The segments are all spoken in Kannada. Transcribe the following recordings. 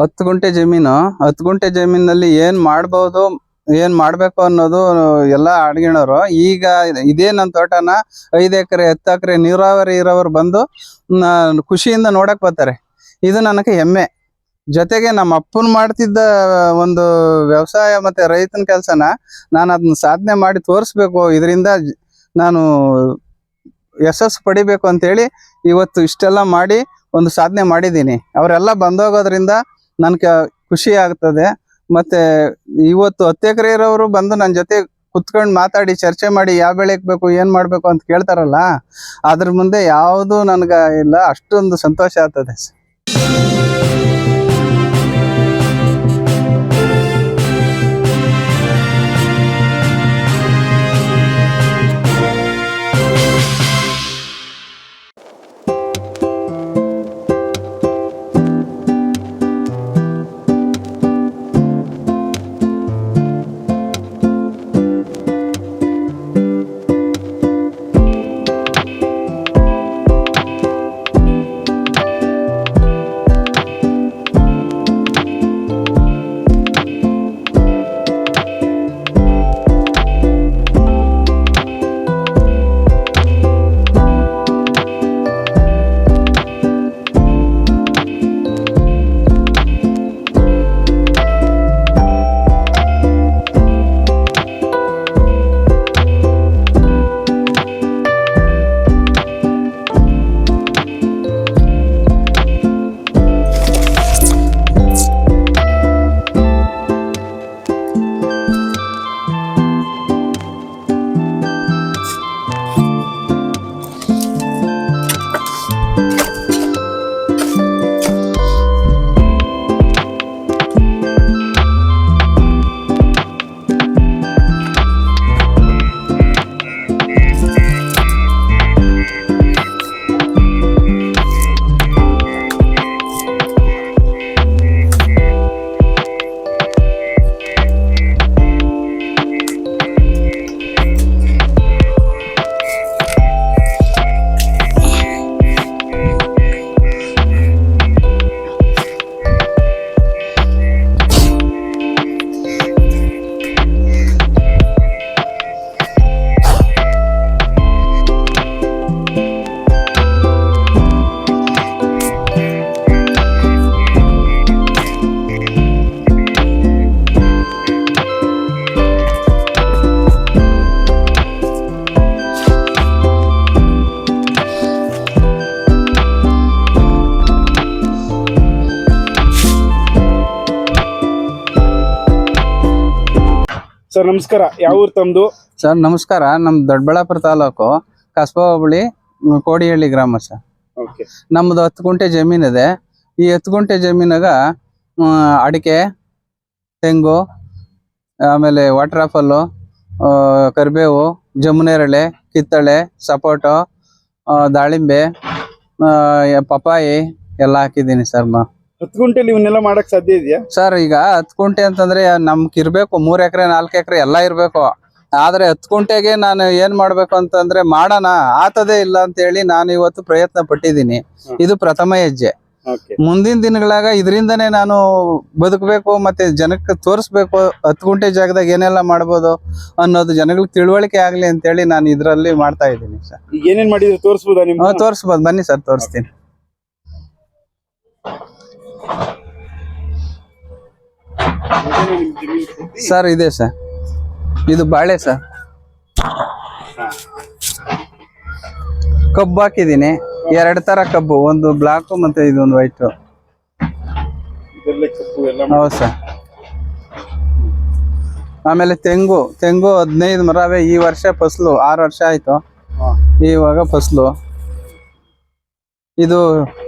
ಹತ್ತು ಗುಂಟೆ ಜಮೀನು, ಹತ್ತು ಗುಂಟೆ ಜಮೀನಲ್ಲಿ ಏನ್ ಮಾಡ್ಬೋದು, ಏನ್ ಮಾಡ್ಬೇಕು ಅನ್ನೋದು ಎಲ್ಲ ಅಡ್ಗಿಣೋರು. ಈಗ ಇದೇ ನನ್ನ ತೋಟನ ಐದು ಎಕರೆ, ಹತ್ತು ಎಕರೆ ನೀರಾವರಿ ಇರೋರು ಬಂದು ಖುಷಿಯಿಂದ ನೋಡಕ್ ಬರ್ತಾರೆ. ಇದು ನನಗೆ ಹೆಮ್ಮೆ. ಜೊತೆಗೆ ನಮ್ಮ ಅಪ್ಪನ್ ಮಾಡ್ತಿದ್ದ ಒಂದು ವ್ಯವಸಾಯ ಮತ್ತೆ ರೈತನ ಕೆಲಸನ ನಾನು ಅದನ್ನ ಸಾಧನೆ ಮಾಡಿ ತೋರಿಸ್ಬೇಕು. ಇದರಿಂದ ನಾನು ಯಶಸ್ಸು ಪಡಿಬೇಕು ಅಂತೇಳಿ ಇವತ್ತು ಇಷ್ಟೆಲ್ಲ ಮಾಡಿ ಒಂದು ಸಾಧನೆ ಮಾಡಿದ್ದೀನಿ. ಅವರೆಲ್ಲ ಬಂದೋಗೋದ್ರಿಂದ ನನ್ಗೆ ಖುಷಿ ಆಗ್ತದೆ. ಮತ್ತೆ ಇವತ್ತು ಹತ್ತು ಎಕರೆ ಇರೋರು ಬಂದು ನನ್ನ ಜೊತೆ ಕುತ್ಕೊಂಡು ಮಾತಾಡಿ, ಚರ್ಚೆ ಮಾಡಿ, ಯಾವ ಬೆಳೆ ಬೇಕು, ಏನ್ ಮಾಡ್ಬೇಕು ಅಂತ ಕೇಳ್ತಾರಲ್ಲ, ಅದ್ರ ಮುಂದೆ ಯಾವುದು ನನ್ಗ ಇಲ್ಲ, ಅಷ್ಟೊಂದು ಸಂತೋಷ ಆಗ್ತದೆ. ಸರ್ ನಮಸ್ಕಾರ. ಯಾವ ಊರು ತಮ್ದು? ಸರ್ ನಮಸ್ಕಾರ. ನಮ್ ದೊಡ್ಡಬಳ್ಳಾಪುರ ತಾಲೂಕು ಕಸ್ಬಾ ಹೋಬಳಿ ಮ್, ಕೋಡಿಹಳ್ಳಿ ಗ್ರಾಮ ಸರ್. ಓಕೆ. ನಮ್ದು ಹತ್ತು ಗುಂಟೆ ಜಮೀನಿದೆ ಈ ಹತ್ತು ಗುಂಟೆ ಜಮೀನಾಗ ಅಡಿಕೆ ತೆಂಗು ಆಮೇಲೆ ವಾಟರ್ ಆಪಲ್ಲು ಕರಿಬೇವು ಜಮುನೇರಳೆ ಕಿತ್ತಳೆ ಸಪೋಟೋ ಆ, ದಾಳಿಂಬೆ ಆ, ಯ- ಪಪಾಯಿ ಎಲ್ಲ ಹಾಕಿದ್ದೀನಿ ಸರ್ ಮ. ಹತ್ತು ಗುಂಟೆಲಿ ಇವನ್ನೆಲ್ಲ ಮಾಡಕ್ ಸಾಧ್ಯ ಇದೆಯಾ? ಸರ್ ಈಗ ಹತ್ತು ಗುಂಟೆ ಅಂತಂದ್ರೆ ನಮ್ಗೆ ಇರ್ಬೇಕು ಮೂರ್ ಎಕರೆ ನಾಲ್ಕು ಎಕರೆ ಎಲ್ಲ ಇರ್ಬೇಕು. ಆದ್ರೆ ಹತ್ತು ಗುಂಟೆಗೆ ನಾನು ಏನ್ ಮಾಡ್ಬೇಕು ಅಂತಂದ್ರೆ ಮಾಡೋಣ ಆತದೇ ಇಲ್ಲ ಅಂತ ಹೇಳಿ ನಾನು ಇವತ್ತು ಪ್ರಯತ್ನ ಪಟ್ಟಿದ್ದೀನಿ. ಇದು ಪ್ರಥಮ ಹೆಜ್ಜೆ. ಮುಂದಿನ ದಿನಗಳಾಗ ಇದರಿಂದನೇ ನಾನು ಬದುಕಬೇಕು ಮತ್ತೆ ಜನಕ್ಕೆ ತೋರಿಸ್ಬೇಕು ಹತ್ತು ಗುಂಟೆ ಜಾಗದಾಗ ಏನೆಲ್ಲ ಮಾಡ್ಬೋದು ಅನ್ನೋದು ಜನಗಳಿಗೆ ತಿಳುವಳಿಕೆ ಆಗ್ಲಿ ಅಂತ ಹೇಳಿ ನಾನು ಇದರಲ್ಲಿ ಮಾಡ್ತಾ ಇದ್ದೀನಿ ಸರ್. ಏನೇನ್ ಮಾಡಿದ್ರು ತೋರಿಸ್ಬೋದಾ ನಿಮ್ಗೆ ಹ್ಮ್, ತೋರಿಸ್ಬೋದು. ಬನ್ನಿ ಸರ್ ತೋರಿಸ್ತೀನಿ. ಸರ್ ಇದೆ ಸರ್. ಇದು ಬಾಳೆ ಸರ್. ಕಬ್ಬು ಹಾಕಿದ್ದೀನಿ. ಎರಡು ತರ ಕಬ್ಬು ಒಂದು ಬ್ಲಾಕ್ ಮತ್ತೆ ಇದೊಂದು ವೈಟ್. ಇದೆಲ್ಲ ಕಪ್ಪು ಎಲ್ಲ ಹೌದು ಸರ್. ಆಮೇಲೆ ತೆಂಗು ತೆಂಗು ಹದಿನೈದು ಮರವೆ ಈ ವರ್ಷ ಫಸಲು ಆರು ವರ್ಷ ಆಯ್ತು. ಇವಾಗ ಫಸಲು. ಇದು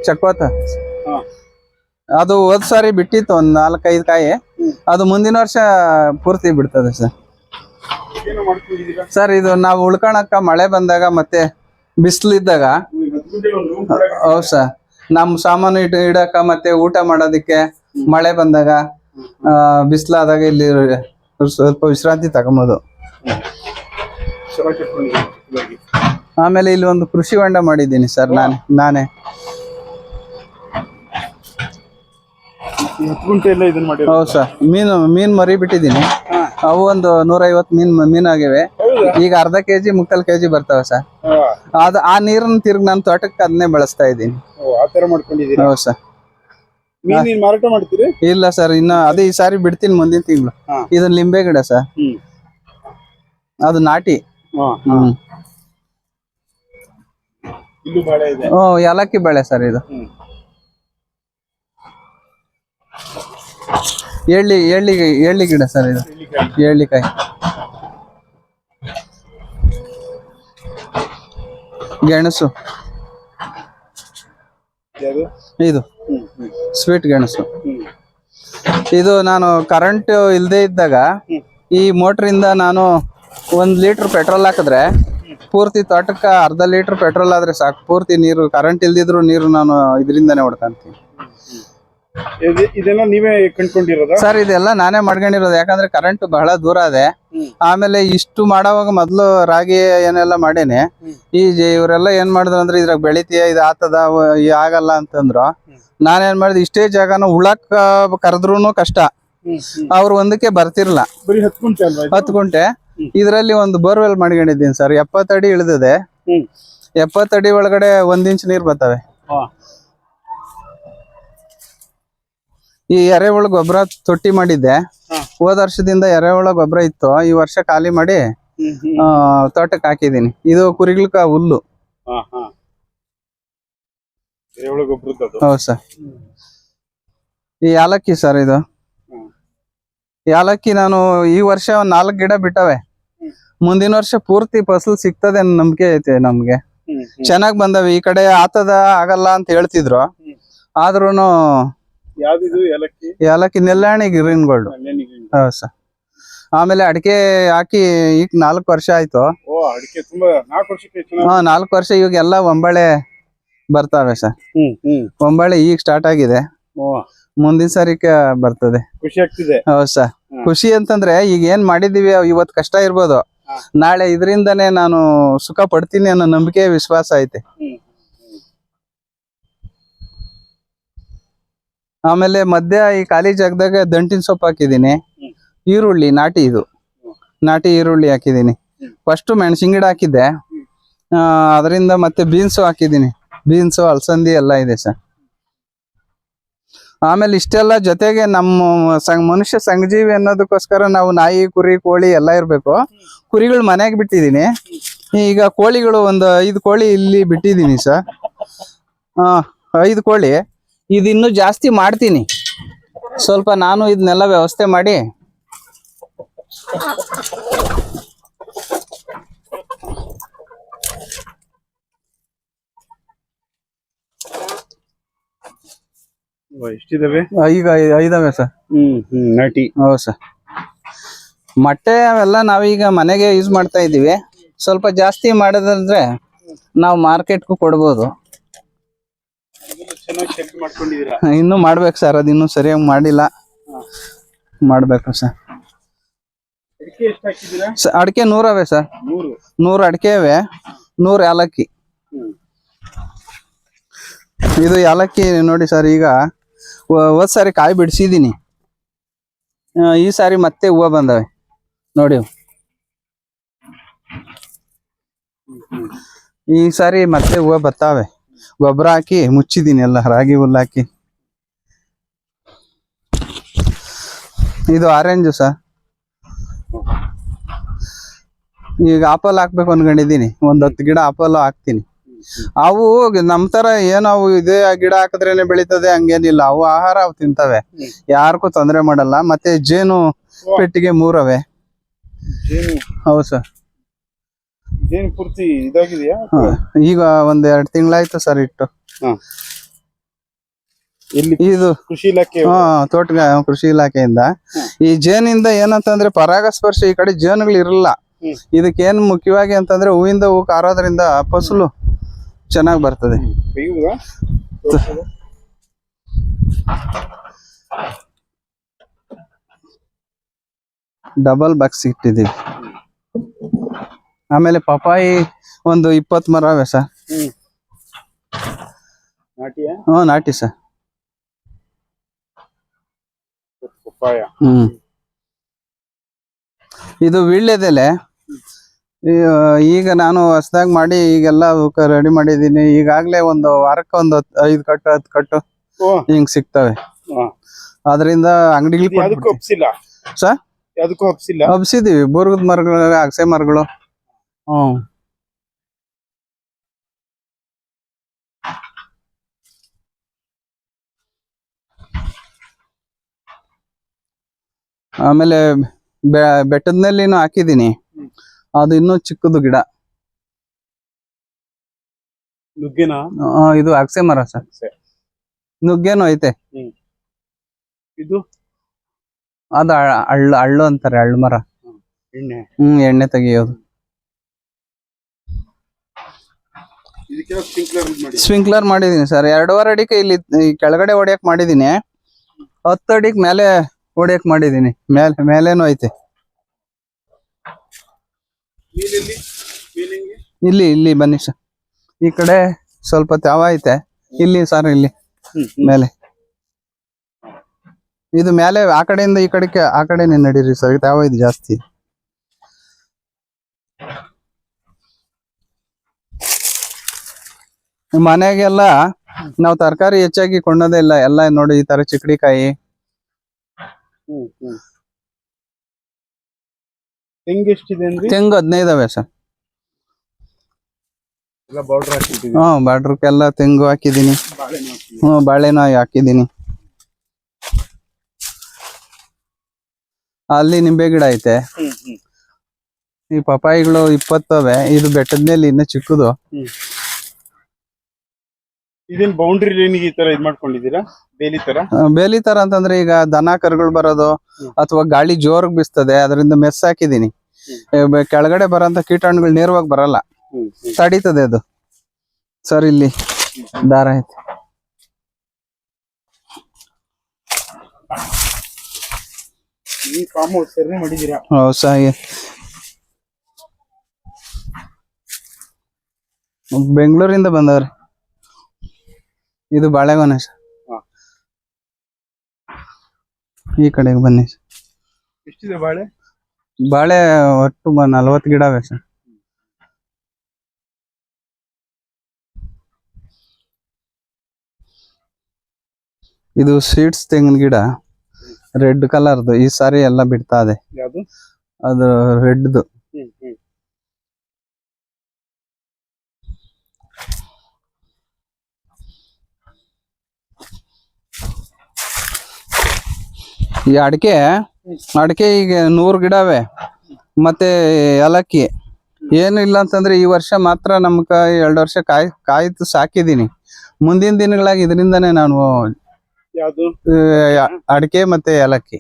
ಚಕ್ಕೋತ ಹಾ. ಅದು ಹೋದ್ ಸಾರಿ ಬಿಟ್ಟಿತ್ತು ಒಂದ್ ನಾಲ್ಕೈದು ಕಾಯಿ. ಅದು ಮುಂದಿನ ವರ್ಷ ಪೂರ್ತಿ ಬಿಡ್ತದೆ ಸರ್. ಸರ್, ಇದು ನಾವು ಉಳ್ಕೊಳಕ ಮಳೆ ಬಂದಾಗ ಮತ್ತೆ ಬಿಸಿಲಿದ್ದಾಗ ಹೌದ್ ಸರ್. ನಮ್ ಸಾಮಾನು ಇಟ್ ಇಡಕ ಮತ್ತೆ ಊಟ ಮಾಡೋದಕ್ಕೆ ಮಳೆ ಬಂದಾಗ ಬಿಸಿಲಾದಾಗ ಇಲ್ಲಿ ಸ್ವಲ್ಪ ವಿಶ್ರಾಂತಿ ತಗೊಂಬೋದು. ಆಮೇಲೆ ಇಲ್ಲಿ ಒಂದು ಕೃಷಿ ಹೊಂಡ ಮಾಡಿದ್ದೀನಿ ಸರ್ ನಾನೇ ನಾನೇ. ಇದನ್ನ ಹೌದು ಸರ್. ಮೀನು ಮೀನ್ ಮರಿ ಬಿಟ್ಟಿದ್ದೀನಿ. ಅವು ಒಂದು ನೂರೈವತ್ತು ಮೀನ್ ಮೀನ್ ಆಗಿವೆ. ಈಗ ಅರ್ಧ ಕೆಜಿ ಮುಕ್ಕಾಲ್ ಕೆಜಿ ಬರ್ತಾವ ಸರ್. ಅದು ಆ ನೀರನ್ನ ತಿರ್ಗಿ ನಾನು ತೋಟಕ್ಕೆ ಅದನ್ನೇ ಬಳಸ್ತಾ ಇದ್ದೀನಿ. ಹೌದು ಸರ್. ಮಾರಾಟ ಮಾಡ್ತೀರಿ? ಇಲ್ಲ ಸರ್ ಇನ್ನ ಅದೇ ಈ ಸಾರಿ ಬಿಡ್ತೀನಿ ಮುಂದಿನ ತಿಂಗಳು. ಇದು ಲಿಂಬೆ ಗಿಡ ಸರ್. ಅದು ನಾಟಿ. ಹ್ಮ್. ಏಲಕ್ಕಿ ಬೆಳೆ ಸರ್ ಇದು. ಎಳ್ಳಿ ಎಳ್ಳಿ ಎಳ್ಳಿ ಗಿಡ ಸರ್ ಇದು. ಎಳ್ಳಿಕಾಯಿ. ಗೆಣಸು. ಇದು. ಸ್ವೀಟ್ ಗೆಣಸು. ಇದು ನಾನು ಕರೆಂಟ್ ಇಲ್ಲದೆ ಇದ್ದಾಗ ಈ ಈ ಮೋಟ್ರಿಂದ ನಾನು ಒಂದ್ ಲೀಟರ್ ಪೆಟ್ರೋಲ್ ಹಾಕಿದ್ರೆ ಪೂರ್ತಿ ತೋಟಕ್ಕೆ ಅರ್ಧ ಲೀಟರ್ ಪೆಟ್ರೋಲ್ ಆದ್ರೆ ಸಾಕು. ಪೂರ್ತಿ ನೀರು ಕರೆಂಟ್ ಇಲ್ದಿದ್ರು ನೀರು ನಾನು ಇದರಿಂದನೇ ಹೊಡ್ಕೊಂತೀನಿ ಇದು- ಇದೆಲ್ಲ ನೀವೇ ಕಂಡ್ಕೊಂಡಿರೋದಾ? ಸರ್ ಇದೆಲ್ಲ ನಾನೇ ಮಾಡ್ಕೊಂಡಿರೋದು. ಯಾಕಂದ್ರೆ ಕರೆಂಟ್ ಬಹಳ ದೂರ ಇದೆ. ಆಮೇಲೆ ಇಷ್ಟು ಮಾಡೋವಾಗ ಮೊದ್ಲು ರಾಗಿ ಏನೆಲ್ಲ ಮಾಡೇನಿ. ಈ ಜ- ಇವರೆಲ್ಲ ಏನ್ ಮಾಡಿದ್ರು ಅಂದ್ರೆ ಇದ್ರಾಗ ಬೆಳಿತೀಯ ಇದು ಆತದ ಆಗಲ್ಲ ಅಂತಂದ್ರು. ನಾನೇನ್ ಮಾಡಿದೆ ಇಷ್ಟೇ ಜಾಗನ ಉಳಕ್ ಕರೆದ್ರು ಕಷ್ಟ. ಅವ್ರು ಒಂದಕ್ಕೆ ಬರ್ತಿರ್ಲ ಬರೀ ಹತ್ತು ಗುಂಟೆ? ಹತ್ತು ಗುಂಟೆ. ಇದರಲ್ಲಿ ಒಂದು ಬೋರ್ವೆಲ್ ಮಾಡ್ಕೊಂಡಿದ್ದೀನಿ ಸರ್. ಎಪ್ಪತ್ತಡಿ ಇಳಿದಿದೆ. ಎಪ್ಪತ್ತಡಿ ಒಳಗಡೆ ಒಂದ್ ಇಂಚ್ ನೀರ್ ಬರ್ತವೆ ಹಾ. ಈ ಎರೆಹುಳ ಗೊಬ್ಬರ ತೊಟ್ಟಿ ಮಾಡಿದ್ದೆ. ಹೋದ ವರ್ಷದಿಂದ ಎರೆಹುಳ ಗೊಬ್ಬರ ಇತ್ತು. ಈ ವರ್ಷ ಖಾಲಿ ಮಾಡಿ ತೋಟಕ್ಕೆ ಹಾಕಿದ್ದೀನಿ. ಇದು ಕುರಿಗಳ್ಕ ಹುಲ್ಲು. ಹೌದು ಸರ್. ಈ ಯಾಲಕ್ಕಿ ಸರ್ ಇದು. ಯಾಲಕ್ಕಿ ನಾನು ಈ ವರ್ಷ ಒಂದ್ ನಾಲ್ಕು ಗಿಡ ಬಿಟ್ಟವೆ. ಮುಂದಿನ ವರ್ಷ ಪೂರ್ತಿ ಫಸಲು ಸಿಗ್ತದೆ ನಂಬಿಕೆ ಐತೆ ನಮ್ಗೆ. ಚೆನ್ನಾಗ್ ಬಂದವೆ. ಈ ಕಡೆ ಆತದ ಆಗಲ್ಲ ಅಂತ ಹೇಳ್ತಿದ್ರು. ಆದ್ರೂ ಆದ್ರೂನು ಯಾವ್ದಿದು? ಏಲಕ್ಕಿ? ಯಾಲಕ್ಕಿ ನೆಲ್ಲಾಣಿ ಗ್ರೀನ್ ಗೋಲ್ಡ್. ಹೌದು ಸರ್. ಆಮೇಲೆ ಅಡಿಕೆ ಹಾಕಿ ಈಗ ನಾಲ್ಕು ವರ್ಷ ಆಯ್ತು. ಓ ಅಡಿಕೆ ತುಂಬಾ ನಾಲ್ಕು ವರ್ಷಕ್ಕೆ ಹಾ ನಾಲ್ಕು ವರ್ಷ ಇವಾಗ ಎಲ್ಲ ಒಂಬಳೆ ಬರ್ತಾವೆ ಸರ್. ಒಂಬಳೆ ಈಗ ಸ್ಟಾರ್ಟ್ ಆಗಿದೆ. ಮುಂದಿನ ಸರಿಕ ಬರ್ತದೆ. ಖುಷಿ ಆಗ್ತಿದೆ. ಹೌದು ಸರ್. ಖುಷಿ ಅಂತಂದ್ರೆ ಈಗ ಏನ್ ಮಾಡಿದೀವಿ ಇವತ್ ಕಷ್ಟ ಇರ್ಬೋದು. ನಾಳೆ ಇದರಿಂದನೇ ನಾನು ಸುಖ ಪಡ್ತೀನಿ ಅನ್ನೋ ನಂಬಿಕೆ ವಿಶ್ವಾಸ ಐತೆ. ಆಮೇಲೆ ಮಧ್ಯ ಈ ಖಾಲಿ ಜಾಗದಾಗ ದಂಟಿನ ಸೊಪ್ಪು ಹಾಕಿದ್ದೀನಿ. ಈರುಳ್ಳಿ, ನಾಟಿ ಇದು. ನಾಟಿ ಈರುಳ್ಳಿ ಹಾಕಿದ್ದೀನಿ. ಫಸ್ಟ್ ಮೆಣಸಿನ ಗಿಡ ಹಾಕಿದ್ದೆ. ಅದರಿಂದ ಮತ್ತೆ ಬೀನ್ಸು ಹಾಕಿದ್ದೀನಿ. ಬೀನ್ಸು, ಅಲಸಂದಿ ಎಲ್ಲ ಇದೆ ಸರ್. ಆಮೇಲೆ ಇಷ್ಟೆಲ್ಲ ಜೊತೆಗೆ ನಮ್ಮ ಸಂಘ ಮನುಷ್ಯ ಸಂಘಜೀವಿ ಅನ್ನೋದಕ್ಕೋಸ್ಕರ ನಾವು ನಾಯಿ, ಕುರಿ, ಕೋಳಿ ಎಲ್ಲ ಇರಬೇಕು. ಕುರಿಗಳು ಮನೆಗೆ ಬಿಟ್ಟಿದ್ದೀನಿ. ಈಗ ಕೋಳಿಗಳು ಒಂದು ಐದು ಕೋಳಿ ಇಲ್ಲಿ ಬಿಟ್ಟಿದ್ದೀನಿ ಸರ್. ಐದು ಕೋಳಿ. ಇದು ಇನ್ನೂ ಜಾಸ್ತಿ ಮಾಡ್ತೀನಿ. ಸ್ವಲ್ಪ ನಾನು ಇದನ್ನೆಲ್ಲ ವ್ಯವಸ್ಥೆ ಮಾಡಿ. ಎಷ್ಟಿದಾವೆ? ಈಗ ಐದಾವೆ ಸರ್. ಹ್ಮ್ ನಟಿ ನಾಟಿ. ಹೌದು ಸರ್. ಮೊಟ್ಟೆ ಅವೆಲ್ಲ ನಾವೀಗ ಮನೆಗೆ ಯೂಸ್ ಮಾಡ್ತಾ ಇದ್ದೀವಿ. ಸ್ವಲ್ಪ ಜಾಸ್ತಿ ಮಾಡೋದಂದ್ರೆ ನಾವು ಮಾರ್ಕೆಟ್ಗೂ ಕೊಡ್ಬೋದು ಇದೆಲ್ಲ ಚೆನ್ನಾಗಿ ಸೆಟ್ ಮಾಡ್ಕೊಂಡಿದೀರಾ ಇನ್ನೂ ಮಾಡ್ಬೇಕು ಸರ್ ಅದು ಇನ್ನು ಸರಿಯಾಗಿ ಮಾಡಿಲ್ಲ. ಮಾಡಬೇಕು ಸರ್ ಅಡಿಕೆ ನೂರವೆ ಸರ್ ನೂರು. ನೂರು ಅಡಿಕೆ ಇವೆ ನೂರು ಏಲಕ್ಕಿ ಇದು ಏಲಕ್ಕಿ ನೋಡಿ ಸರ್ ಈಗ ಹೋದ್ ಸಾರಿ ಕಾಯಿ ಬಿಡಿಸಿದೀನಿ ಈ ಸಾರಿ ಮತ್ತೆ ಹೂವು ಬಂದವೆ. ನೋಡಿ. ಈ ಸಾರಿ ಮತ್ತೆ ಹೂವು ಬರ್ತಾವೆ ಗೊಬ್ಬರ ಹಾಕಿ ಮುಚ್ಚಿದ್ದೀನಿ ಎಲ್ಲ ರಾಗಿ ಹುಲ್ಲು ಹಾಕಿ. ಇದು ಆರೆಂಜು ಸರ್ ಈಗ ಆಪಲ್ ಹಾಕ್ಬೇಕು ಅನ್ಕೊಂಡಿದ್ದೀನಿ. ಒಂದ್ ಹತ್ತು ಗಿಡ ಆಪಲ್ ಹಾಕ್ತೀನಿ. ಅವು ನಮ್ ತರ ಏನು ಅವು ಇದೇ ಗಿಡ ಹಾಕಿದ್ರೇನೆ ಬೆಳಿತದೆ ಹಂಗೇನಿಲ್ಲ. ಅವು ಆಹಾರ ಅವು ತಿಂತವೆ. ಯಾರಿಗೂ ತೊಂದರೆ ಮಾಡಲ್ಲ. ಮತ್ತೆ ಜೇನು ಪೆಟ್ಟಿಗೆ ಮೂರವೆ. ಹೌದು ಸರ್. ಪೂರ್ತಿ ಇದಾಗಿದೆಯಾ ಈಗ ಒಂದ್ ಎರಡ್ ತಿಂಗಳಾಯ್ತು ಸರ್ ಇಟ್ಟು. ಇಲ್ಲಿ ಇದು ಕೃಷಿ ಇಲಾಖೆ ಹಾ ತೋಟಗ ಕೃಷಿ ಇಲಾಖೆಯಿಂದ. ಈ ಜೇನಿಂದ ಏನಂತಂದ್ರೆ ಪರಾಗಸ್ಪರ್ಶ ಈ ಕಡೆ ಜೇನುಗಳು ಇರಲ್ಲ ಇದಕ್ಕೇನ್ ಇದಕ್ಕೆ ಏನ್ ಮುಖ್ಯವಾಗಿ ಅಂತಂದ್ರೆ ಹೂವಿಂದ ಹೂ ಕಾರೋದ್ರಿಂದ ಫಸಲು ಚೆನ್ನಾಗಿ ಬರ್ತದೆ. ಡಬಲ್ ಬಾಕ್ಸ್ ಇಟ್ಟಿದ್ದೀವಿ. ಆಮೇಲೆ ಪಪಾಯಿ ಒಂದು ಇಪ್ಪತ್ ಮರ ಅವೆ ಸರ್. ಹ್ಞೂ ನಾಟಿ ಸರ್. ಹ್ಮ್. ಇದು ವೀಳ್ಯದೆಲೆ. ಈಗ ನಾನು ಹೊಸದಾಗಿ ಮಾಡಿ ಈಗೆಲ್ಲ ರೆಡಿ ಮಾಡಿದೀನಿ ಈಗಾಗ್ಲೇ ಒಂದು ವಾರಕ್ಕೆ ಒಂದು ಐದು ಕಟ್ಟು ಹತ್ತು ಕಟ್ಟು ಹಿಂಗ್ ಸಿಗ್ತವೆ. ಅದರಿಂದ ಅಂಗಡಿಗಳಿಗೆ ಸರ್? ಹಬ್ಸಿದೀವಿ. ಬುರ್ಗದ ಮರಗಳು ಅಗಸೆ ಮರಗಳು. ಹ್ಮ್ ಆಮೇಲೆ ಬೆ- ಬೆಟ್ಟದ ಮೇಲಿನೂ ಹಾಕಿದೀನಿ ಅದು ಇನ್ನೂ ಚಿಕ್ಕದು ಗಿಡ. ನುಗ್ಗೆನ? ಆ, ಇದು ಅಗಸೆ ಮರ ಸರ್ ನುಗ್ಗೇನು ಐತೆ. ಇದು? ಅದು ಅಳ್ಳ ಹಳ್ಳು ಹಳ್ಳು ಅಂತಾರೆ ಹಳ್ಳು ಮರ. ಎಣ್ಣೆ. ಹ್ಮ್ ಎಣ್ಣೆ ತೆಗಿಯೋದು. ಸ್ಪ್ರಿಂಕ್ಲರ್ ಸ್ಪ್ರಿಂಕ್ಲರ್ ಮಾಡಿದೀನಿ ಸರ್ ಎರಡೂವರೆ ಅಡಿಕೆ ಇಲ್ಲಿ ಈ ಕೆಳಗಡೆ ಹೊಡಿಯಕ್ ಮಾಡಿದೀನಿ ಹತ್ತು ಅಡಿಗೆ ಮೇಲೆ ಹೊಡಿಯಕ್ ಮಾಡಿದೀನಿ ಮೇಲೆ ಮೇಲೇನು ಐತೆ. ಇಲ್ಲಿ ಇಲ್ಲಿ ಬನ್ನಿ ಸರ್ ಈ ಕಡೆ ಸ್ವಲ್ಪ ತ್ಯಾವ ಐತೆ. ಇಲ್ಲಿ ಸರ್ ಇಲ್ಲಿ. ಮೇಲೆ. ಇದು ಮೇಲೆ ಆ ಕಡೆಯಿಂದ ಈ ಕಡೆಗೆ ಆ ಕಡೆನೆ ನಡೀರಿ ಸರ್ ತ್ಯಾವ ಇದು ಜಾಸ್ತಿ. ಮನೆಗೆಲ್ಲ ನಾವು ತರಕಾರಿ ಹೆಚ್ಚಾಗಿ ಕೊಂಡೋದೇ ಇಲ್ಲ. ಎಲ್ಲ ನೋಡಿ ಈ ತರ ಚಿಕ್ಕಡಿಕಾಯಿ ಹೆಂಗ್ ಎಷ್ಟಿದೆ ಅಂದ್ರೆ? ತೆಂಗು ಹದಿನೈದವೆ ಸರ್. ಎಲ್ಲ ಬಾರ್ಡರ್ ಹಾಕಿಟ್ಟಿದೆ ಹ್ಮ್ ಬಾಡ್ರಕ್ಕೆಲ್ಲ ತೆಂಗು ಹಾಕಿದೀನಿ. ಹ್ಮ್ ಬಾಳೆನೂ ಹಾಕಿದೀನಿ ಅಲ್ಲಿ ನಿಂಬೆ ಗಿಡ ಐತೆ. ಈ ಪಪಾಯಿಗಳು ಇಪ್ಪತ್ತವೆ. ಇದು ಬೆಟ್ಟದ ಮೇಲೆ ಇನ್ನ ಚಿಕ್ಕದು. ಇದೇನ್ ಬೌಂಡ್ರಿ ಲೈನಿಗೆ ಈ ತರ ಇದ್ ಮಾಡ್ಕೊಂಡಿದ್ದೀರಾ? ಬೇಲಿ ತರ? ಬೇಲಿ ತರ ಅಂತಂದ್ರೆ ಈಗ ದನ ಕರುಗಳು ಬರೋದು ಅಥವಾ ಗಾಳಿ ಜೋರಾಗಿ ಬೀಸ್ತದೆ ಅದರಿಂದ ಮೆಸ್ ಹಾಕಿದೀನಿ. ಕೆಳಗಡೆ ಬರೋಂತ ಕೀಟಾಣುಗಳು ನೇರವಾಗಿ ಬರಲ್ಲ. ತಡೀತದೆ ಅದು. ಸರ್ ಇಲ್ಲಿ ದಾರ ಐತೆ. ಈ ಫಾರ್ಮ್ ಹೌಸ್ ಸರಿ ಮಾಡಿದೀರಾ ಹೌದು ಸರ್ ಬೆಂಗಳೂರಿಂದ ಬಂದವ್ರೆ. ಇದು ಬಾಳೆಗೊನೆ ಸರ್. ಈ ಕಡೆಗೆ ಬನ್ನಿ ಸರ್. ಎಷ್ಟಿದೆ ಬಾಳೆ? ಬಾಳೆ ಒಟ್ಟು ನಲ್ವತ್ತು ಗಿಡ ಅವೆ ಸರ್. ಇದು ಸೀಡ್ಸ್ ತೆಂಗಿನ ಗಿಡ. ರೆಡ್ ಕಲರ್ದು. ಈ ಸಾರಿ ಎಲ್ಲ ಬಿಡ್ತಾ ಇದೆ. ಅದು ರೆಡ್ದು. ಈ ಅಡಿಕೆ ಅಡಿಕೆ ಈಗ ನೂರು ಗಿಡವೆ ಮತ್ತೆ ಏಲಕ್ಕಿ. ಏನು ಇಲ್ಲ ಅಂತಂದ್ರೆ ಈ ವರ್ಷ ಮಾತ್ರ ನಮ್ಕ ಎರಡು ವರ್ಷ ಕಾಯ್ ಕಾಯ್ತು ಸಾಕಿದೀನಿ ಮುಂದಿನ ದಿನಗಳಾಗಿ ಇದರಿಂದನೇ ನಾನು ಅಡಿಕೆ ಮತ್ತೆ ಏಲಕ್ಕಿ.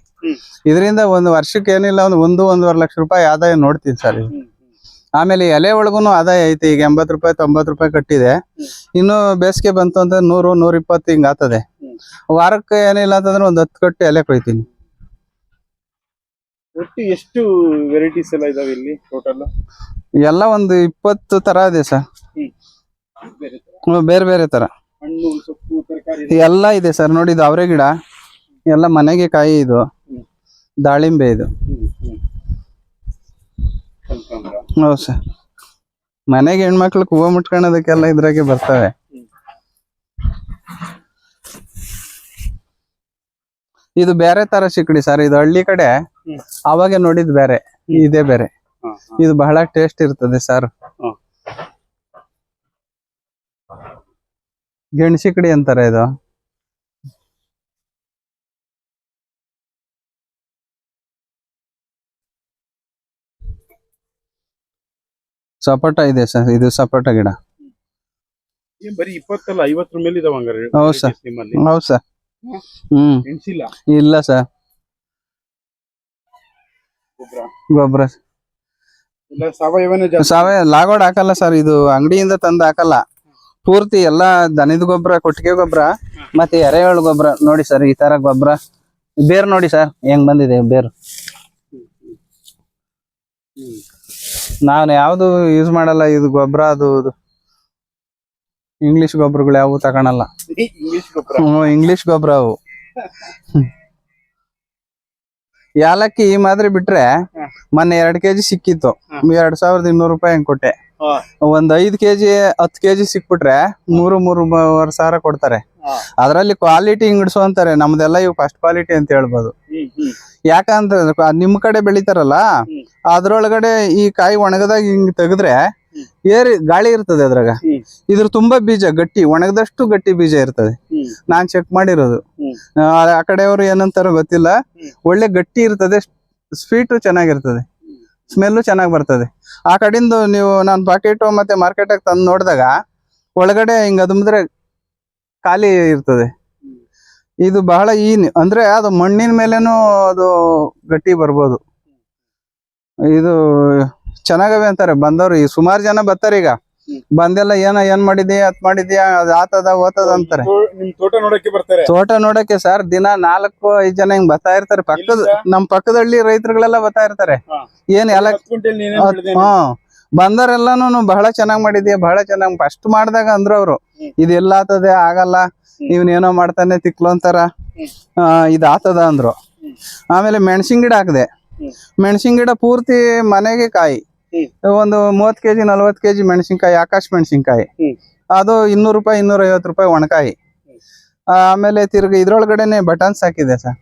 ಇದರಿಂದ ಒಂದು ವರ್ಷಕ್ಕೆ ಏನಿಲ್ಲ ಒಂದು ಒಂದು ಒಂದೂವರೆ ಲಕ್ಷ ರೂಪಾಯಿ ಆದಾಯ ನೋಡ್ತೀನಿ ಸರ್ ಆಮೇಲೆ ಎಲೆ ಒಳಗೂ ಆದಾಯ ಐತೆ ಈಗ ಎಂಬತ್ತು ರೂಪಾಯಿ ತೊಂಬತ್ತು ರೂಪಾಯಿ ಕಟ್ಟಿದೆ. ಇನ್ನು ಬೇಸಿಗೆ ಬಂತು ಅಂತ ನೂರು ನೂರ ಇಪ್ಪತ್ತು ಹಿಂಗ್ ಆಗ್ತದೆ. ವಾರಕ್ಕೆ ಏನಿಲ್ಲ ಅಂತಂದ್ರೆ ಒಂದು ಹತ್ತು ಕಟ್ಟು ಎಲೆ ಕೊಯ್ತೀನಿ. ಒಟ್ಟು ಎಷ್ಟು ವೆರೈಟೀಸ್ ಎಲ್ಲ ಇದಾವೆ ಇಲ್ಲಿ ಟೋಟಲ್ ಎಲ್ಲ ಒಂದು ಇಪ್ಪತ್ತು ತರ ಇದೆ ಸರ್. ಬೇರೆ ತರ. ಬೇರೆ ಬೇರೆ ತರ. ಹಣ್ಣು ಸೊಪ್ಪು ತರಕಾರಿ ಎಲ್ಲ ಇದೆ ಸರ್. ನೋಡಿ ಇದು ಅವರೆ ಗಿಡ. ಎಲ್ಲ ಮನೆಗೆ ಕಾಯಿ ಇದು. ದಾಳಿಂಬೆ ಇದು. ಕನಕಾಂಬರ. ಹೌದು ಸರ್. ಮನೆಗೆ ಹೆಣ್ಮಕ್ಳು ಹೂವು ಮುಟ್ಕೊಳೋದಕ್ಕೆಲ್ಲ ಇದ್ರಾಗೆ ಬರ್ತವೆ. ಇದು ಬೇರೆ ತರ ಸಿಕ್ಕಡಿ ಸರ್. ಇದು ಹಳ್ಳಿ ಕಡೆ. ಅವಾಗೆ ನೋಡಿದ್ ಬೇರೆ ಇದೇ ಬೇರೆ. ಇದು ಬಹಳ ಟೇಸ್ಟ್ ಇರ್ತದೆ ಸರ್ ಗೆಣಸಿ ಕಡಿ ಅಂತಾರೆ ಇದು. ಸಪೋಟ ಇದೆ ಸರ್ ಇದು ಸಪೋಟ ಗಿಡ. ಬರೀ ಇಪ್ಪತ್ತಲ್ಲ ಐವತ್ತರ ಮೇಲೆ ಇದಾವ ಹೌದ್ ಸರ್. ಹೌದು ಸರ್. ಹ್ಮ್. ಇಲ್ಲ ಸರ್ ಗೊಬ್ಬರ? ಸಾವಯವ ಲಾಗೋಡ್ ಹಾಕಲ್ಲ ಸರ್ ಇದು ಅಂಗಡಿಯಿಂದ ತಂದು ಹಾಕಲ್ಲ. ಪೂರ್ತಿ ಎಲ್ಲಾ ದನದ ಗೊಬ್ಬರ ಕೊಟ್ಟಿಗೆ ಗೊಬ್ಬರ ಮತ್ತೆ ಎರೆಹುಳು ಗೊಬ್ಬರ ನೋಡಿ ಸರ್ ಈ ತರ ಗೊಬ್ಬರ. ಬೇರ್ ನೋಡಿ ಸರ್ ಹೆಂಗ್ ಬಂದಿದೆ ಬೇರು. ನಾನು ಯಾವ್ದು ಯೂಸ್ ಮಾಡಲ್ಲ ಇದು ಗೊಬ್ಬರ ಅದು ಇಂಗ್ಲಿಷ್ ಗೊಬ್ಬರಗಳು ಯಾವು ತಗೊಳಲ್ಲ. ಇಂಗ್ಲಿಷ್ ಗೊಬ್ಬರ ಅವು. ಯಾಲಕ್ಕಿ ಈ ಮಾದರಿ ಬಿಟ್ರೆ ಮೊನ್ನೆ ಎರಡ್ ಕೆಜಿ ಸಿಕ್ಕಿತ್ತು. ಎರಡ್ ಸಾವಿರದ ಇನ್ನೂರು ರೂಪಾಯಿ ಹಂಗ್ ಕೊಟ್ಟೆ. ಒಂದ್ ಐದ್ ಕೆಜಿ ಹತ್ತು ಕೆಜಿ ಸಿಕ್ಬಿಟ್ರೆ ಮೂರು ಮೂರುವರೆ ಸಾವಿರ ಕೊಡ್ತಾರೆ. ಅದ್ರಲ್ಲಿ ಕ್ವಾಲಿಟಿ ಹಿಂಗಿಡ್ಸು ಅಂತಾರೆ. ನಮ್ದೆಲ್ಲ ಇವು ಫಸ್ಟ್ ಕ್ವಾಲಿಟಿ ಅಂತ ಹೇಳ್ಬೋದು. ಯಾಕಂದ್ರೆ ನಿಮ್ ಕಡೆ ಬೆಳಿತಾರಲ್ಲ. ಅದ್ರೊಳಗಡೆ ಈ ಕಾಯಿ ಒಣಗದಾಗ ಹಿಂಗ್ ತೆಗೆದ್ರೆ ಏರಿ ಗಾಳಿ ಇರ್ತದೆ ಅದ್ರಾಗ. ಇದ್ರ ತುಂಬಾ ಬೀಜ ಗಟ್ಟಿ ಒಣಗದಷ್ಟು ಗಟ್ಟಿ ಬೀಜ ಇರ್ತದೆ. ನಾನ್ ಚೆಕ್ ಮಾಡಿರೋದು. ಆ ಕಡೆಯವರು ಏನಂತಾರೋ ಗೊತ್ತಿಲ್ಲ. ಒಳ್ಳೆ ಗಟ್ಟಿ ಇರ್ತದೆ ಸ್ವೀಟು ಚೆನ್ನಾಗಿರ್ತದೆ. ಸ್ಮೆಲ್ಲು ಚೆನ್ನಾಗಿ ಬರ್ತದೆ. ಆ ಕಡೆಯಿಂದ ನೀವು ನಾನು ಪಾಕೆಟು ಮತ್ತೆ ಮಾರ್ಕೆಟ್ ತಂದು ನೋಡಿದಾಗ ಒಳಗಡೆ ಹಿಂಗ ಅದುಮಿದ್ರೆ ಖಾಲಿ ಇರ್ತದೆ. ಇದು ಬಹಳ ಈ ಅಂದ್ರೆ ಅದು ಮಣ್ಣಿನ ಮೇಲೇನು ಅದು ಗಟ್ಟಿ ಬರ್ಬೋದು. ಇದು ಚೆನ್ನಾಗವೆ ಅಂತಾರೆ. ಬಂದವ್ರು ಈ ಸುಮಾರು ಜನ ಬರ್ತಾರೆ ಈಗ. ಬಂದೆಲ್ಲ ಏನ ಏನ್ ಮಾಡಿದ್ಯಾ ಅದ್ ಮಾಡಿದ್ಯಾ ಅದ್ ಆತದ ಓತದ ಅಂತಾರೆ. ತೋಟ ನೋಡಕ್ಕೆ ಬರ್ತಾರೆ. ತೋಟ ನೋಡಕ್ಕೆ ಸರ್ ದಿನ ನಾಲ್ಕು ಐದ್ ಜನ ಹಿಂಗ್ ಬರ್ತಾ ಇರ್ತಾರೆ. ಪಕ್ಕದ? ನಮ್ ಪಕ್ಕದಳ್ಳಿ ರೈತರುಗಳೆಲ್ಲ ಬರ್ತಾ ಇರ್ತಾರೆ. ಏನ್ ಎಲ್ಲ ಬಂದರೆಲ್ಲಾನು? ಹ್ಮ್ ಬಂದವರೆಲ್ಲಾನು ಬಹಳ ಚೆನ್ನಾಗ್ ಮಾಡಿದ್ಯಾ ಬಹಳ ಚೆನ್ನಾಗ್ ಫಸ್ಟ್ ಮಾಡಿದಾಗ ಅಂದ್ರು ಅವ್ರು. ಇದೆಲ್ಲ ಆತದೆ ಆಗಲ್ಲ. ಇವನೇನೋ ಮಾಡ್ತಾನೆ ತಿಕ್ಲು ಅಂತಾರ. ಆ, ಇದ್ ಆತದ ಅಂದ್ರು. ಆಮೇಲೆ ಮೆಣಸಿನ ಗಿಡ ಹಾಕ್ದೆ. ಮೆಣಸಿನ ಗಿಡ ಪೂರ್ತಿ ಮನೆಗೆ ಕಾಯಿ. ಒಂದು ಮೂವತ್ ಕೆಜಿ ನಲ್ವತ್ ಕೆಜಿ ಮೆಣಸಿನ್ಕಾಯಿ ಆಕಾಶ್ ಮೆಣಸಿನ್ಕಾಯಿ. ಅದು ಇನ್ನೂರು ರೂಪಾಯಿ ಇನ್ನೂರ ಐವತ್ತು ರೂಪಾಯಿ ಒಣಕಾಯಿ. ಆಮೇಲೆ ತಿರ್ಗಿ ಇದ್ರೊಳಗಡೆನೆ ಬಟನ್ಸ್ ಹಾಕಿದೆ ಸರ್.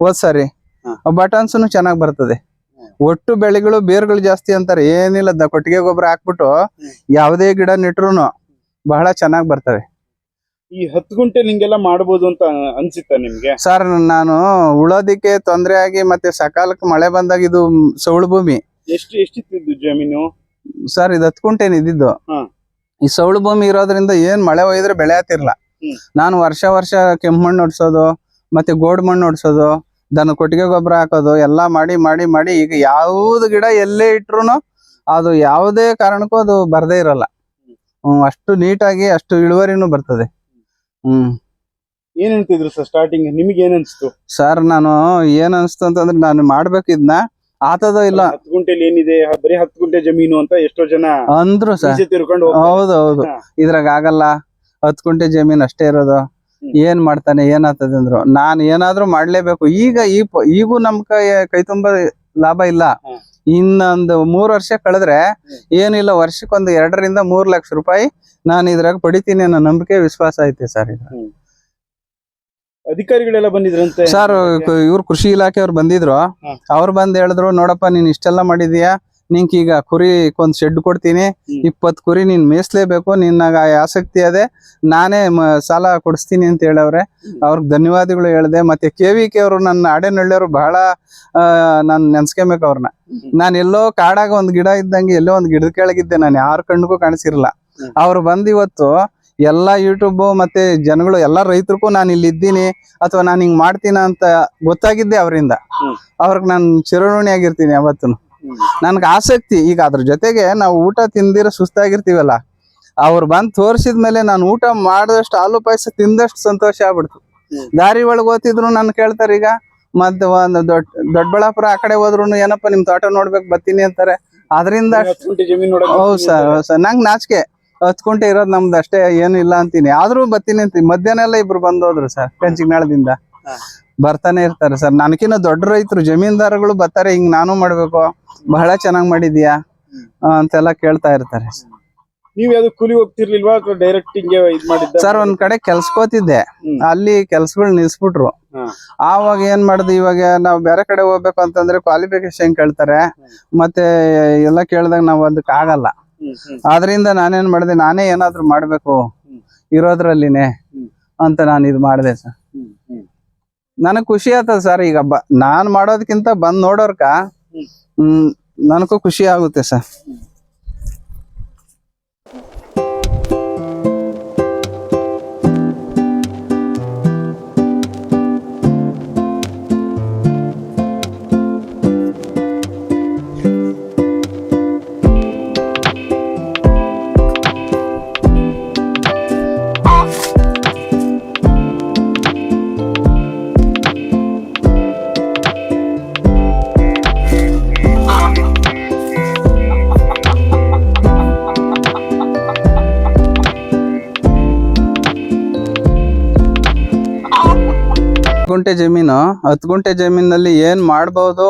ಹೋದ್ ಸರಿ. ಬಟನ್ಸ್ ಬಟನ್ಸ್ನು ಚೆನ್ನಾಗ್ ಬರ್ತದೆ. ಒಟ್ಟು ಬೆಳೆಗಳು ಬೇರ್ಗಳು ಜಾಸ್ತಿ ಅಂತಾರೆ ಏನಿಲ್ಲ. ಕೊಟ್ಟಿಗೆ ಗೊಬ್ಬರ ಹಾಕ್ಬಿಟ್ಟು ಯಾವುದೇ ಗಿಡ ನೆಟ್ರುನು ಬಹಳ ಚೆನ್ನಾಗ್ ಬರ್ತವೆ. ಈ ಹತ್ತು ಗುಂಟೆ ನಿಂಗೆಲ್ಲ ಮಾಡಬಹುದು ಅಂತ ಅನ್ಸುತ್ತ ನಿಮ್ಗೆ? ಸರ್ ನಾನು ಉಳೋದಿಕ್ಕೆ ತೊಂದರೆ ಆಗಿ ಮತ್ತೆ ಸಕಾಲಕ್ಕೆ ಮಳೆ ಬಂದಾಗ ಇದು ಸೌಳು ಭೂಮಿ. ಎಷ್ಟು ಎಷ್ಟಿತ್ತು ಜಮೀನು? ಸರ್ ಇದು ಹತ್ಕೊಂಡೇನು ಇದ್ದಿದ್ದು. ಹಾ. ಈ ಸೌಳು ಭೂಮಿ ಇರೋದ್ರಿಂದ ಏನ್ ಮಳೆ ಒಯ್ದ್ರೆ ಬೆಳೆ ಹ್ಮ್. ನಾನು ವರ್ಷ ವರ್ಷ ಕೆಂಪು ಮಣ್ಣು ಹೊಡ್ಸೋದು ಮತ್ತೆ ಗೋಡ್ ಮಣ್ಣು ಹೊಡ್ಸೋದು ದನ ಕೊಟ್ಟಿಗೆ ಗೊಬ್ಬರ ಹಾಕೋದು ಎಲ್ಲಾ ಮಾಡಿ ಮಾಡಿ ಮಾಡಿ ಈಗ ಯಾವ್ದು ಗಿಡ ಎಲ್ಲೇ ಇಟ್ರು ಅದು ಯಾವುದೇ ಕಾರಣಕ್ಕೂ ಅದು ಬರ್ದೇ ಇರಲ್ಲ. ಹ್ಮ್ ಅಷ್ಟು ನೀಟಾಗಿ ಅಷ್ಟು ಇಳುವರಿನು ಬರ್ತದೆ. ಹ್ಮ್. ಏನ್ ಸರ್ ಸ್ಟಾರ್ಟಿಂಗ್ ನಿಮ್ಗೆ ಏನ್ ಅನ್ಸ್ತು? ಸರ್ ನಾನು ಏನ್ ಅನ್ಸ್ತು ಅಂತಂದ್ರೆ ನಾನು ಮಾಡ್ಬೇಕಿದ್ನ ಆತದೋ ಇಲ್ಲ. ಹತ್ತು ಗುಂಟೆಲಿ ಏನಿದೆ? ಬರೀ ಹತ್ತು ಗುಂಟೆ ಜಮೀನು ಅಂತ ಎಷ್ಟೋ ಜನ ಅಂದ್ರು ಸರ್. ತಿರ್ಕೊಂಡು. ಹೌದು ಹೌದು. ಇದ್ರಾಗ ಆಗಲ್ಲ. ಹತ್ತು ಗುಂಟೆ ಜಮೀನ್ ಅಷ್ಟೇ ಇರೋದು. ಏನ್ ಮಾಡ್ತಾನೆ ಏನಾಗ್ತದೆ ಅಂದ್ರು. ನಾನ್ ಏನಾದ್ರು ಮಾಡ್ಲೇಬೇಕು. ಈಗ ಈ ಈಗೂ ನಮ್ ಕೈ ಕೈ ತುಂಬಾ ಲಾಭ ಇಲ್ಲ. ಇನ್ನೊಂದು ಮೂರ್ ವರ್ಷ ಕಳೆದ್ರೆ ಏನಿಲ್ಲ ವರ್ಷಕ್ಕೊಂದು ಎರಡರಿಂದ ಮೂರ್ ಲಕ್ಷ ರೂಪಾಯಿ ನಾನು ಇದ್ರಾಗ ಪಡಿತೀನಿ ಅನ್ನೋ ನಂಬಿಕೆ ವಿಶ್ವಾಸ ಐತೆ ಸರ್ ಇದು ಅಧಿಕಾರಿಗಳೆಲ್ಲ ಬಂದಿದ್ರಂತೆ? ಸರ್ ಇವ್ರು ಕೃಷಿ ಇಲಾಖೆಯವ್ರು ಬಂದಿದ್ರು. ಅವ್ರು ಬಂದ್ ಹೇಳಿದ್ರು ನೋಡಪ್ಪ ನೀನ್ ಇಷ್ಟೆಲ್ಲ ಮಾಡಿದೀಯಾ? ನಿಂಕ್ ಈಗ ಕುರಿ ಒಂದ್ ಶೆಡ್ ಕೊಡ್ತೀನಿ. ಇಪ್ಪತ್ ಕುರಿ ನೀನ್ ಮೇಯಿಸ್ಲೇಬೇಕು ನಿನ್ನಾಗ ಆಸಕ್ತಿ ಅದೇ. ನಾನೇ ಸಾಲ ಕೊಡಿಸ್ತೀನಿ ಅಂತ ಹೇಳವ್ರೆ. ಅವ್ರಿಗೆ ಧನ್ಯವಾದಗಳು ಹೇಳ್ದೆ. ಮತ್ತೆ ಕೆ ವಿ ಕೆ ಅವರು ನನ್ನ ಆಡೇನಹಳ್ಳಿಯವರು ಬಹಳ ನಾನು ನಾನ್ ನೆನ್ಸ್ಕೊಬೇಕು ಅವ್ರನ್ನ ನಾನು ಎಲ್ಲೋ ಕಾಡಾಗ ಒಂದ್ ಗಿಡ ಇದ್ದಂಗೆ ಎಲ್ಲೋ ಒಂದ್ ಗಿಡದ ಕೆಳಗಿದ್ದೆ. ನಾನು ಯಾರ ಕಣ್ಣಿಗೂ ಕಾಣಿಸಿರಲ್ಲ. ಅವ್ರು ಬಂದ್ ಇವತ್ತು ಎಲ್ಲಾ ಯೂಟ್ಯೂಬ್ ಮತ್ತೆ ಜನಗಳು ಎಲ್ಲ ರೈತರಿಗೂ ನಾನು ಇಲ್ಲಿ ಇದ್ದೀನಿ ಅಥವಾ ನಾನು ಹಿಂಗ್ ಮಾಡ್ತೀನ ಅಂತ ಗೊತ್ತಾಗಿದ್ದೆ ಅವರಿಂದ. ಅವ್ರಗ್ ನಾನು ಚಿರಋಣಿ ಆಗಿರ್ತೀನಿ ಯಾವತ್ತೂ ಹ್ಮ್. ನನ್ಗೆ ಆಸಕ್ತಿ ಈಗ ಅದ್ರ ಜೊತೆಗೆ ನಾವು ಊಟ ತಿಂದಿರ ಸುಸ್ತಾಗಿರ್ತೀವಲ್ಲ ಅವ್ರು ಬಂದು ತೋರಿಸಿದ ಮೇಲೆ ನಾನು ಊಟ ಮಾಡಿದಷ್ಟು ಹಾಲು ಪಾಯಸ ತಿಂದಷ್ಟು ಸಂತೋಷ ಆಗ್ಬಿಡ್ತು. ದಾರಿ ಒಳಗೆ ಓದ್ತಿದ್ರು ನನ್ ಕೇಳ್ತಾರೆ ಈಗ ಮತ್ತೆ ಒಂದು ದೊಡ್ಡ ದೊಡ್ಡಬಳ್ಳಾಪುರ ಆ ಕಡೆ ಹೋದ್ರು ಏನಪ್ಪ ನಿಮ್ ತೋಟ ನೋಡ್ಬೇಕು ಬರ್ತೀನಿ ಅಂತಾರೆ. ಅದರಿಂದ ಹೌದು ಸರ್ ಹೌದ್ ಸರ್. ನಂಗೆ ನಾಚಿಕೆ. ಕುಂಟೆ ಇರೋದು ನಮ್ದು ಅಷ್ಟೇ ಏನು ಇಲ್ಲ ಅಂತೀನಿ. ಆದ್ರೂ ಬರ್ತೀನಿ ಅಂತೀನಿ. ಮಧ್ಯಾಹ್ನ ಎಲ್ಲ ಇಬ್ರು ಬಂದೋದ್ರು ಸರ್ ಕಂಚಿನಾಳದಿಂದ ನಾಳದಿಂದ. ಬರ್ತಾನೆ ಇರ್ತಾರೆ ಸರ್. ನನಕಿನ್ನ ದೊಡ್ಡ ರೈತರು ಜಮೀನ್ದಾರಗಳು ಬರ್ತಾರೆ ಹಿಂಗ್ ನಾನು ಮಾಡ್ಬೇಕು. ಬಹಳ ಚೆನ್ನಾಗ್ ಮಾಡಿದ್ಯಾ? ಅಂತೆಲ್ಲ ಕೇಳ್ತಾ ಇರ್ತಾರೆ ನೀವ್ ಯಾವ್ದು ಕೂಲಿ ಹೋಗ್ತಿರ್ಲಿಲ್ವಾ ಡೈರೆಕ್ಟ್ ಹಿಂಗೆ ಇದ್ ಮಾಡಿದ್ದ? ಸರ್ ಒಂದ್ ಕಡೆ ಕೆಲ್ಸಕೋತಿದ್ದೆ. ಅಲ್ಲಿ ಕೆಲ್ಸಗಳು ನಿಲ್ಸ್ಬಿಟ್ರು. ಆವಾಗ ಏನ್ ಮಾಡುದು ಇವಾಗ ನಾವು ಬೇರೆ ಕಡೆ ಹೋಗ್ಬೇಕು ಅಂತಂದ್ರೆ ಕ್ವಾಲಿಫಿಕೇಶನ್ ಕೇಳ್ತಾರೆ. ಮತ್ತೆ ಎಲ್ಲ ಕೇಳಿದಾಗ ನಾವು ಅದಕ್ಕೆ ಆಗಲ್ಲ. ಆದ್ರಿಂದ ನಾನೇನ್ ಮಾಡಿದೆ, ನಾನೇ ಏನಾದ್ರು ಮಾಡ್ಬೇಕು. ಇರೋದ್ರಲ್ಲಿನೇ ಅಂತ ನಾನು ಇದು ಮಾಡಿದೆ ಸರ್. ನನಗ್ ಖುಷಿ ಆತದ ಸರ್ ಈಗ ಬ, ನಾನ್ ಮಾಡೋದಕ್ಕಿಂತ ಬಂದ್ ನೋಡೋರ್ಕ. ಹ್ಮ್, ನನಗೂ ಖುಷಿ ಆಗುತ್ತೆ ಸರ್ ಗುಂಟೆ ಜಮೀನು, ಹತ್ತು ಗುಂಟೆ ಜಮೀನಲ್ಲಿ ಏನ್ ಮಾಡ್ಬೋದು,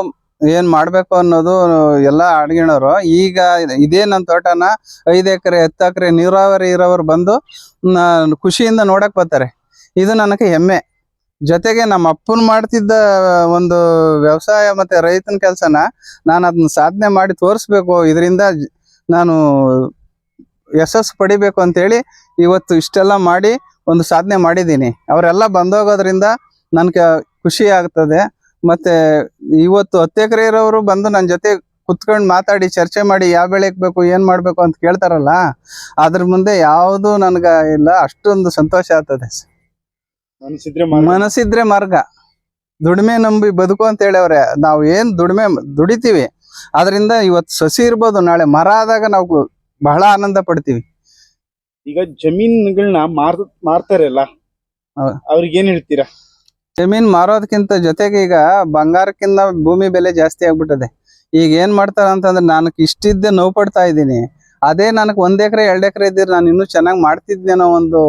ಏನ್ ಮಾಡ್ಬೇಕು ಅನ್ನೋದು ಎಲ್ಲ ಅಡ್ಗಿಣರು. ಈಗ ಇದೇ ನನ್ನ ತೋಟನ ಐದ್ ಎಕರೆ, ಹತ್ತು ಎಕರೆ ನೀರಾವರಿ ಇರೋರು ಬಂದು ಖುಷಿಯಿಂದ ನೋಡಕ್ ಬರ್ತಾರೆ. ಇದು ನನಗೆ ಹೆಮ್ಮೆ. ಜೊತೆಗೆ ನಮ್ಮ ಅಪ್ಪನ್ ಮಾಡ್ತಿದ್ದ ಒಂದು ವ್ಯವಸಾಯ ಮತ್ತೆ ರೈತನ ಕೆಲಸನ ನಾನು ಅದನ್ನ ಸಾಧನೆ ಮಾಡಿ ತೋರಿಸ್ಬೇಕು. ಇದರಿಂದ ನಾನು ಯಶಸ್ಸು ಪಡಿಬೇಕು ಅಂತೇಳಿ ಇವತ್ತು ಇಷ್ಟೆಲ್ಲ ಮಾಡಿ ಒಂದು ಸಾಧನೆ ಮಾಡಿದ್ದೀನಿ. ಅವರೆಲ್ಲ ಬಂದೋಗೋದ್ರಿಂದ ನನ್ಗೆ ಖುಷಿ ಆಗ್ತದೆ. ಮತ್ತೆ ಇವತ್ತು ಹತ್ತು ಎಕರೆ ಇರೋರು ಬಂದು ನನ್ನ ಜೊತೆ ಕುತ್ಕೊಂಡು ಮಾತಾಡಿ ಚರ್ಚೆ ಮಾಡಿ ಯಾವ ಬೆಳೆ ಬೇಕು ಏನ್ ಮಾಡ್ಬೇಕು ಅಂತ ಕೇಳ್ತಾರಲ್ಲ ಅದ್ರ ಮುಂದೆ ಯಾವುದು ನನಗೆ ಇಲ್ಲ ಅಷ್ಟೊಂದು ಸಂತೋಷ ಆಗ್ತದೆ. ಮನಸ್ಸಿದ್ರೆ ಮಾರ್ಗ. ದುಡಿಮೆ ನಂಬಿ ಬದುಕು ಅಂತ ಹೇಳವ್ರೆ ನಾವು ಏನ್ ದುಡಿಮೆ ದುಡಿತೀವಿ ಅದರಿಂದ ಇವತ್ತು ಸಸಿ ಇರ್ಬೋದು ನಾಳೆ ಮರ ಆದಾಗ ನಾವು ಬಹಳ ಆನಂದ ಪಡ್ತೀವಿ. ಈಗ ಜಮೀನುಗಳನ್ನ ಮಾರ್ ಮಾರ್ತಾರಲ್ಲ. ಅವ್ರಿಗೆ ಏನ್ ಹೇಳ್ತೀರಾ? ಜಮೀನ್ ಮಾರೋದಕ್ಕಿಂತ ಜೊತೆಗೆ ಈಗ ಬಂಗಾರಕ್ಕಿಂತ ಭೂಮಿ ಬೆಲೆ ಜಾಸ್ತಿ ಆಗ್ಬಿಟ್ಟದೆ. ಈಗ ಏನ್ ಮಾಡ್ತಾರ ಅಂತಂದ್ರೆ ನಾನು ಇಷ್ಟಿದ್ದೆ ನೋವು ಪಡ್ತಾ ಇದ್ದೀನಿ. ಅದೇ ನನಗೆ ಒಂದ್ ಎಕರೆ, ಎರಡ್ ಎಕರೆ ಇದ್ದಿದ್ರೆ ನಾನು ಇನ್ನೂ ಚೆನ್ನಾಗಿ ಅನ್ನೋ ಒಂದು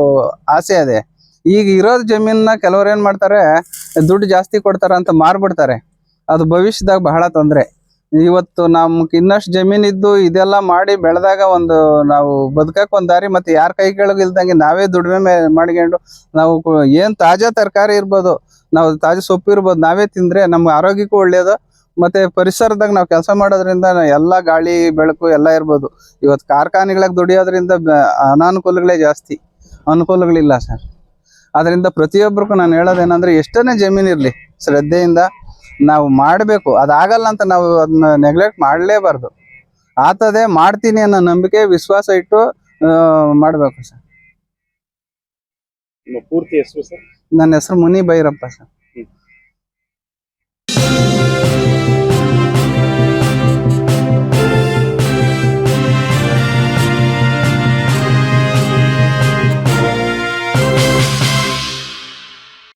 ಆಸೆ ಅದೇ. ಈಗ ಇರೋದ್ ಜಮೀನ ಕೆಲವ್ರು ಏನ್ ಮಾಡ್ತಾರೆ, ದುಡ್ಡು ಜಾಸ್ತಿ ಕೊಡ್ತಾರ ಅಂತ ಮಾರ್ಬಿಡ್ತಾರೆ. ಅದು ಭವಿಷ್ಯದಾಗ ಬಹಳ ತೊಂದರೆ. ಇವತ್ತು ನಮ್ಗೆ ಇನ್ನಷ್ಟು ಜಮೀನ್ ಇದ್ದು ಇದೆಲ್ಲ ಮಾಡಿ ಬೆಳೆದಾಗ ಒಂದು ನಾವು ಬದುಕಕ್ಕೆ ಒಂದು ದಾರಿ ಮತ್ತೆ ಯಾರ ಕೈ ಕೆಳಗಿಲ್ದಂಗೆ ನಾವೇ ದುಡಿಮೆ ಮಾಡ್ಕೊಂಡು ನಾವು ಏನ್ ತಾಜಾ ತರಕಾರಿ ಇರ್ಬೋದು. ನಾವು ತಾಜಾ ಸೊಪ್ಪು ಇರ್ಬೋದು, ನಾವೇ ತಿಂದ್ರೆ ನಮ್ಮ ಆರೋಗ್ಯಕ್ಕೂ ಒಳ್ಳೇದು. ಮತ್ತೆ ಪರಿಸರದಾಗ ನಾವು ಕೆಲಸ ಮಾಡೋದ್ರಿಂದ ಎಲ್ಲ ಗಾಳಿ, ಬೆಳಕು ಎಲ್ಲ ಇರ್ಬೋದು. ಇವತ್ತು ಕಾರ್ಖಾನೆಗಳಾಗ ದುಡಿಯೋದ್ರಿಂದ ಅನಾನುಕೂಲಗಳೇ ಜಾಸ್ತಿ. ಅನುಕೂಲಗಳಿಲ್ಲ ಸರ್. ಅದರಿಂದ ಪ್ರತಿಯೊಬ್ಬರಿಗೂ ನಾನು ಹೇಳೋದೇನಂದ್ರೆ ಎಷ್ಟನೇ ಜಮೀನು ಇರಲಿ, ಶ್ರದ್ಧೆಯಿಂದ ನಾವು ಮಾಡಬೇಕು. ಅದಾಗಲ್ಲ ಅಂತ ನಾವು ಅದನ್ನ ನೆಗ್ಲೆಕ್ಟ್ ಮಾಡಲೇಬಾರ್ದು. ಆತದೆ ಮಾಡ್ತೀನಿ ಅನ್ನೋ ನಂಬಿಕೆ, ವಿಶ್ವಾಸ ಇಟ್ಟು ಮಾಡಬೇಕು ಸರ್. ಪೂರ್ತಿ ಹೆಸರು ಸರ್? ನನ್ನ ಹೆಸರು ಮುನಿ ಭೈರಪ್ಪ ಸರ್.